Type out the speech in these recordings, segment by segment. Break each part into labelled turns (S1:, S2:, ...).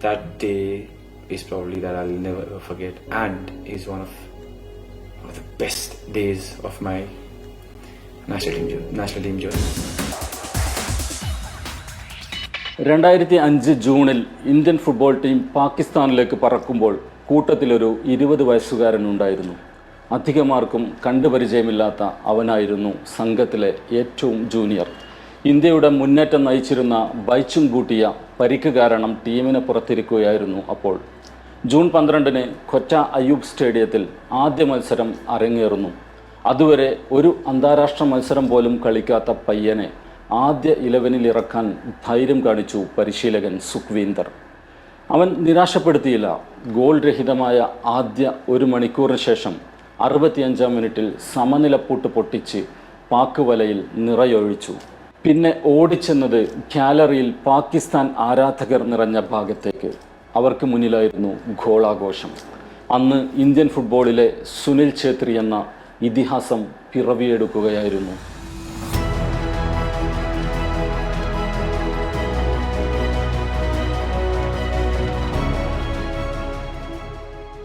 S1: that day is probably that I'll never ever forget and is one of one of the best days of my national team national team journey.
S2: രണ്ടായിരത്തി അഞ്ച് ജൂണിൽ Indian football team പാകിസ്ഥാനിലേക്ക് പറക്കുമ്പോൾ കൂട്ടത്തിലൊരു ഇരുപത് വയസ്സുകാരനുണ്ടായിരുന്നു അധികമാർക്കും കണ്ടുപരിചയമില്ലാത്ത അവനായിരുന്നു സംഘത്തിലെ ഏറ്റവും junior ഇന്ത്യയുടെ മുന്നേറ്റം നയിച്ചിരുന്ന ബൈച്ചും കൂട്ടിയ പരിക്ക് കാരണം ടീമിനെ പുറത്തിരിക്കുകയായിരുന്നു അപ്പോൾ. ജൂൺ പന്ത്രണ്ടിന് കൊച്ച അയ്യൂബ് സ്റ്റേഡിയത്തിൽ ആദ്യ മത്സരം അരങ്ങേറുന്നു. അതുവരെ ഒരു അന്താരാഷ്ട്ര മത്സരം പോലും കളിക്കാത്ത പയ്യനെ ആദ്യ ഇലവനിൽ ഇറക്കാൻ ധൈര്യം കാണിച്ചു പരിശീലകൻ സുഖ്വീന്ദർ. അവൻ നിരാശപ്പെടുത്തിയില്ല. ഗോൾ രഹിതമായ ആദ്യ ഒരു മണിക്കൂറിന് ശേഷം അറുപത്തിയഞ്ചാം മിനിറ്റിൽ സമനില പൂട്ട് പൊട്ടിച്ച് പാക്ക് വലയിൽ നിറയൊഴിച്ചു. പിന്നെ ഓടിച്ചെന്നത് ഗാലറിയിൽ പാകിസ്ഥാൻ ആരാധകർ നിറഞ്ഞ ഭാഗത്തേക്ക്. അവർക്ക് മുന്നിലായിരുന്നു ഗോളാഘോഷം അന്ന് ഇന്ത്യൻ ഫുട്ബോളിലെ സുനിൽ ഛേത്രി എന്ന ഇതിഹാസം പിറവിയെടുക്കുകയായിരുന്നു.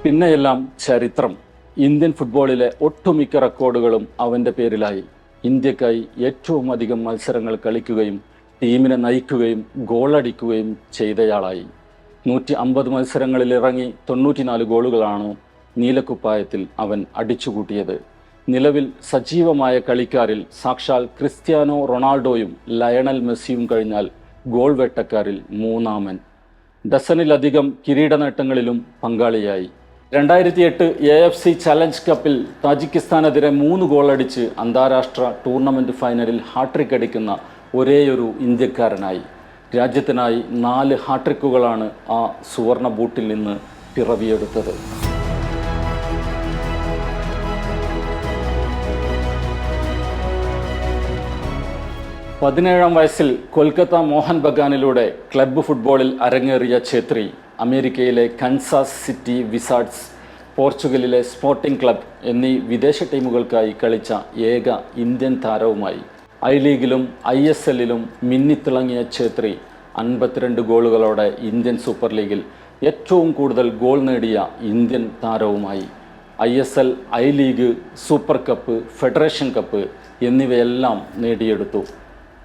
S2: പിന്നെയെല്ലാം ചരിത്രം. ഇന്ത്യൻ ഫുട്ബോളിലെ ഒട്ടുമിക്ക റെക്കോർഡുകളും അവന്റെ പേരിലായി. ഇന്ത്യക്കായി ഏറ്റവും അധികം മത്സരങ്ങൾ കളിക്കുകയും ടീമിനെ നയിക്കുകയും ഗോളടിക്കുകയും ചെയ്തയാളായി. നൂറ്റി അമ്പത് മത്സരങ്ങളിൽ ഇറങ്ങി തൊണ്ണൂറ്റിനാല് ഗോളുകളാണ് നീലക്കുപ്പായത്തിൽ അവൻ അടിച്ചുകൂട്ടിയത്. നിലവിൽ സജീവമായ കളിക്കാരിൽ സാക്ഷാൽ ക്രിസ്ത്യാനോ റൊണാൾഡോയും ലയണൽ മെസ്സിയും കഴിഞ്ഞാൽ ഗോൾ വേട്ടക്കാരിൽ മൂന്നാമൻ. ഡസനിലധികം കിരീട നേട്ടങ്ങളിലും പങ്കാളിയായി. രണ്ടായിരത്തി എട്ട് എ എഫ് സി ചലഞ്ച് കപ്പിൽ താജിക്കിസ്ഥാനെതിരെ മൂന്ന് ഗോളടിച്ച് അന്താരാഷ്ട്ര ടൂർണമെന്റ് ഫൈനലിൽ ഹാട്രിക് അടിക്കുന്ന ഒരേയൊരു ഇന്ത്യക്കാരനായി. രാജ്യത്തിനായി നാല് ഹാട്രിക്കുകളാണ് ആ സുവർണ ബൂട്ടിൽ നിന്ന് പിറവിയെടുത്തത്. പതിനേഴാം വയസ്സിൽ കൊൽക്കത്ത മോഹൻ ബഗാനിലൂടെ ക്ലബ്ബ് ഫുട്ബോളിൽ അരങ്ങേറിയ ഛേത്രി. അമേരിക്കയിലെ കൻസാസ് സിറ്റി വിസാർഡ്സ് പോർച്ചുഗലിലെ സ്പോർട്ടിംഗ് ക്ലബ് എന്നീ വിദേശ ടീമുകൾക്കായി കളിച്ച ഏക ഇന്ത്യൻ താരവുമായി. ഐ ലീഗിലും ഐ എസ് എല്ലിലും മിന്നിത്തിളങ്ങിയ ഛേത്രി അൻപത്തിരണ്ട് ഗോളുകളോടെ ഇന്ത്യൻ സൂപ്പർ ലീഗിൽ ഏറ്റവും കൂടുതൽ ഗോൾ നേടിയ Indian താരവുമായി. I S L I league super cup federation cup എന്നിവയെല്ലാം നേടിയെടുത്തു.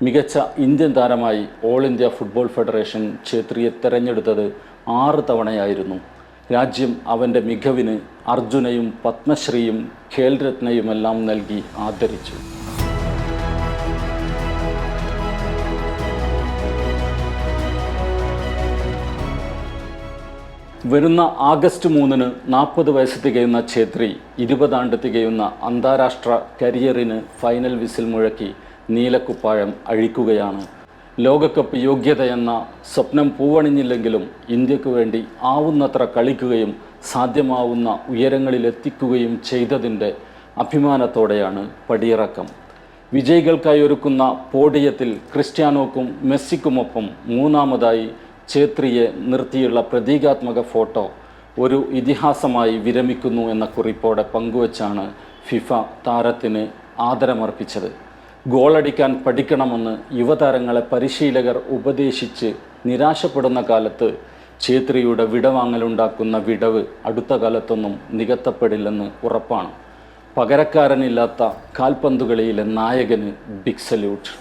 S2: മികച്ച ഇന്ത്യൻ താരമായി ഓൾ ഇന്ത്യ ഫുട്ബോൾ ഫെഡറേഷൻ ഛേത്രിയെ തെരഞ്ഞെടുത്തത് ആറ് തവണയായിരുന്നു. രാജ്യം അവന്റെ മികവിന് അർജുനയും പത്മശ്രീയും ഖേൽരത്നയുമെല്ലാം നൽകി ആദരിച്ചു. വരുന്ന ആഗസ്റ്റ് മൂന്നിന് നാൽപ്പത് വയസ്സ് തികയുന്ന ഛേത്രി ഇരുപതാണ്ട് തികയുന്ന അന്താരാഷ്ട്ര കരിയറിന് ഫൈനൽ വിസിൽ മുഴക്കി നീലക്കുപ്പായം അഴിക്കുകയാണ് ലോകകപ്പ് യോഗ്യതയെന്ന സ്വപ്നം പൂവണിഞ്ഞില്ലെങ്കിലും ഇന്ത്യയ്ക്ക് വേണ്ടി ആവുന്നത്ര കളിക്കുകയും സാധ്യമാവുന്ന ഉയരങ്ങളിലെത്തിക്കുകയും ചെയ്തതിന്റെ അഭിമാനത്തോടെയാണ് പടിയിറക്കം. വിജയികൾക്കായി ഒരുക്കുന്ന പോഡിയത്തിൽ ക്രിസ്ത്യാനോക്കും മെസ്സിക്കുമൊപ്പം മൂന്നാമതായി ഛേത്രിയെ നിർത്തിയുള്ള പ്രതീകാത്മക ഫോട്ടോ ഒരു ഇതിഹാസമായി വിരമിക്കുന്നു എന്ന കുറിപ്പോടെ പങ്കുവച്ചാണ് ഫിഫ താരത്തിന് ആദരമർപ്പിച്ചത്. ഗോളടിക്കാൻ പഠിക്കണമെന്ന് യുവതാരങ്ങളെ പരിശീലകർ ഉപദേശിച്ച് നിരാശപ്പെടുന്ന കാലത്ത് ഛേത്രിയുടെ വിടവാങ്ങലുണ്ടാക്കുന്ന വിടവ് അടുത്ത കാലത്തൊന്നും നികത്തപ്പെടില്ലെന്ന് ഉറപ്പാണ്. പകരക്കാരനില്ലാത്ത കാൽപന്തുകളിയിലെ നായകന് ബിഗ് സല്യൂട്ട്